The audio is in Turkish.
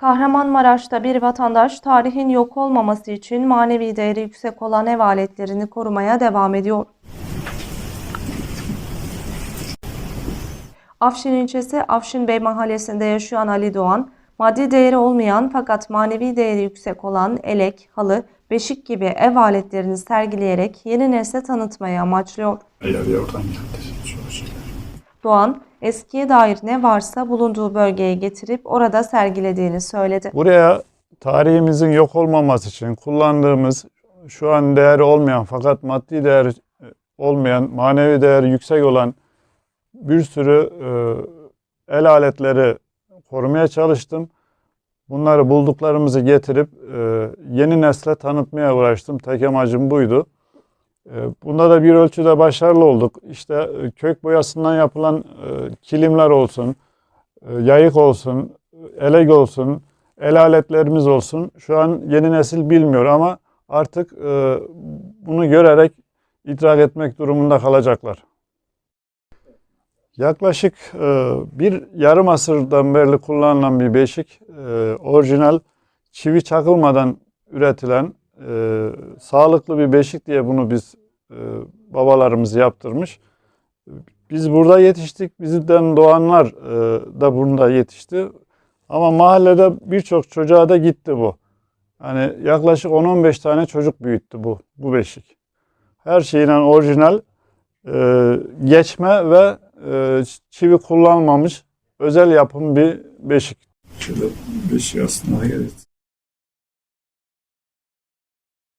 Kahramanmaraş'ta bir vatandaş tarihin yok olmaması için manevi değeri yüksek olan ev aletlerini korumaya devam ediyor. Afşin ilçesi Afşinbey mahallesinde yaşayan Ali Doğan, maddi değeri olmayan fakat manevi değeri yüksek olan elek, halı, beşik gibi ev aletlerini sergileyerek yeni nesle tanıtmayı amaçlıyor. Oradan. Doğan, eskiye dair ne varsa bulunduğu bölgeye getirip orada sergilediğini söyledi. Buraya tarihimizin yok olmaması için kullandığımız şu an değeri olmayan fakat maddi değeri e, olmayan, manevi değeri yüksek olan bir sürü e, el aletleri korumaya çalıştım. Bunları bulduklarımızı getirip e, yeni nesle tanıtmaya uğraştım. Tek amacım buydu. E, Bunda da bir ölçüde başarılı olduk. İşte e, kök boyasından yapılan e, kilimler olsun, e, yayık olsun, elek olsun, el aletlerimiz olsun. Şu an yeni nesil bilmiyor ama artık bunu görerek idrak etmek durumunda kalacaklar. Yaklaşık bir yarım asırdan beri kullanılan bir beşik, orijinal çivi çakılmadan üretilen e, sağlıklı bir beşik diye bunu biz babalarımız yaptırmış. Biz burada yetiştik, bizden doğanlar e, da burada yetişti. Ama mahallede birçok çocuğa da gitti bu. Hani yaklaşık 10-15 tane çocuk büyüttü bu bu beşik. Her şeyle orijinal, e, geçme ve e, çivi kullanmamış özel yapım bir beşik. Şöyle beşi aslında hayal et.